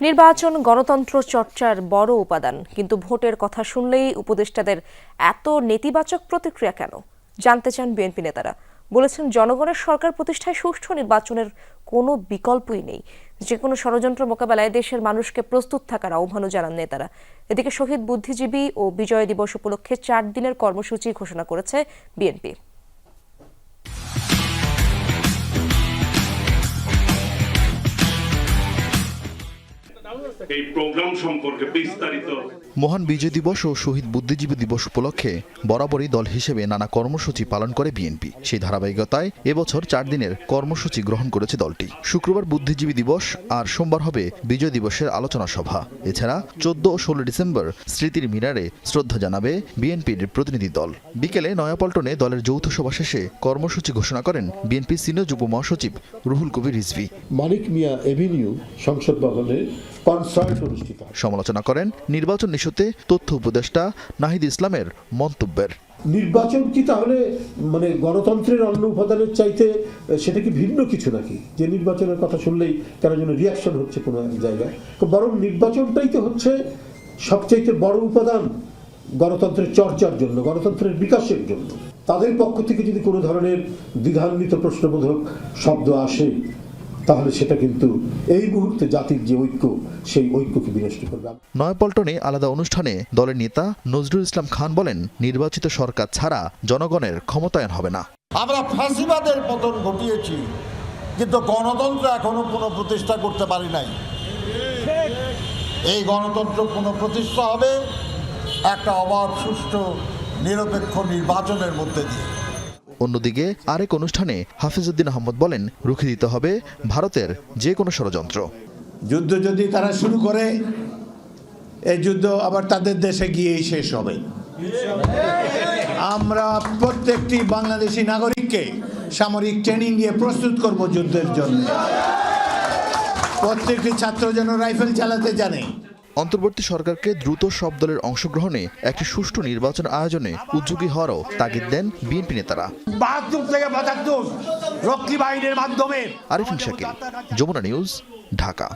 নির্বাচন গণতন্ত্র চর্চার বড় উপাদান। কিন্তু ভোটের কথা শুনলেই উপদেষ্টাদের এত নেতিবাচক প্রতিক্রিয়া কেন? জানতে চান বিএনপি নেতারা। বলেছেন, জনগণের সরকার প্রতিষ্ঠায় সুষ্ঠু নির্বাচনের কোনো বিকল্পই নেই। যে কোনো ষড়যন্ত্র মোকাবেলায় দেশের মানুষকে প্রস্তুত থাকার আহ্বানও জানান নেতারা। এদিকে শহীদ বুদ্ধিজীবী ও বিজয় দিবস উপলক্ষে চার দিনের কর্মসূচি ঘোষণা করেছে বিএনপি। এই প্রোগ্রাম সম্পর্কে বিস্তারিত। মহান বিজয় দিবস ও শহীদ বুদ্ধিজীবী দিবস উপলক্ষে বরাবরই দল হিসেবে নানা কর্মসূচি পালন করে বিএনপি। সেই ধারাবাহিকতায় এবছর চার দিনের কর্মসূচি গ্রহণ করেছে দলটি। শুক্রবার বুদ্ধিজীবী দিবস আর সোমবার হবে বিজয় দিবসের আলোচনা সভা। এছাড়া চোদ্দ ও ষোলো ডিসেম্বর স্মৃতির মিনারে শ্রদ্ধা জানাবে বিএনপির প্রতিনিধি দল। বিকেলে নয়াপল্টনে দলের যৌথ সভা শেষে কর্মসূচি ঘোষণা করেন বিএনপি সিনিয়র যুব মহাসচিব রুহুল কবির রিজভি। মানিক মিয়া এভিনিউ সংসদ ভবনে কনসার্ট অনুষ্ঠিত সমালোচনা করেন নির্বাচন ইস্যুতে তথ্য উপদেষ্টা নাহিদ ইসলামের মন্তব্যের। নির্বাচন কি তাহলে মানে গণতন্ত্রের অন্য উপাদানের চাইতে সেটা কি ভিন্ন কিছু নাকি? যে নির্বাচনের কথা শুনলেই কেন যেন রিয়াকশন হচ্ছে কোনো এক জায়গায়। তো বরং নির্বাচনটাই তো হচ্ছে সবচাইতে বড় উপাদান গণতন্ত্রের চর্চার জন্য গণতন্ত্রের বিকাশের জন্য। তাদের পক্ষ থেকে যদি কোনো ধরনের দ্বিধান্বিত প্রশ্নবোধক শব্দ আসে তাহলে সেটা কিন্তু এই মুহূর্তে জাতির যে ঐক্য সেই ঐক্যকে বিনষ্ট করবে। নয়াপল্টনে আলাদা অনুষ্ঠানে দলের নেতা নজরুল ইসলাম খান বলেন নির্বাচিত সরকার ছাড়া জনগণের ক্ষমতায়ন হবে না। আমরা ফাঁসিবাদের পতন ঘটিয়েছি কিন্তু গণতন্ত্র এখনও পুনঃপ্রতিষ্ঠা করতে পারি নাই। এই গণতন্ত্র কোনো পুনঃপ্রতিষ্ঠা হবে একটা অবাধ সুষ্ঠু নিরপেক্ষ নির্বাচনের মধ্যে দিয়ে। অন্যদিকে আরেক অনুষ্ঠানে হাফিজউদ্দিন আহমদ বলেন, রুখে দিতে হবে ভারতের যে কোনো ষড়যন্ত্র। যুদ্ধ যদি তারা শুরু করে, এই যুদ্ধ আবার তাদের দেশে গিয়েই শেষ হবে। আমরা প্রত্যেকটি বাংলাদেশি নাগরিককে সামরিক ট্রেনিং দিয়ে প্রস্তুত করব যুদ্ধের জন্য। প্রত্যেকটি ছাত্র যেন রাইফেল চালাতে জানে। অন্তর্বর্তী সরকারকে দ্রুত সব দলের অংশগ্রহণে একটি সুষ্ঠু নির্বাচন আয়োজনে উদ্যোগী হওয়ারও তাগিদ দেন বিএনপি নেতারা। বাহাত্তর থেকে বাহাত্তর রক্ষী বাহিনীর মাধ্যমে আরিফিন শাকিল যমুনা নিউজ ঢাকা।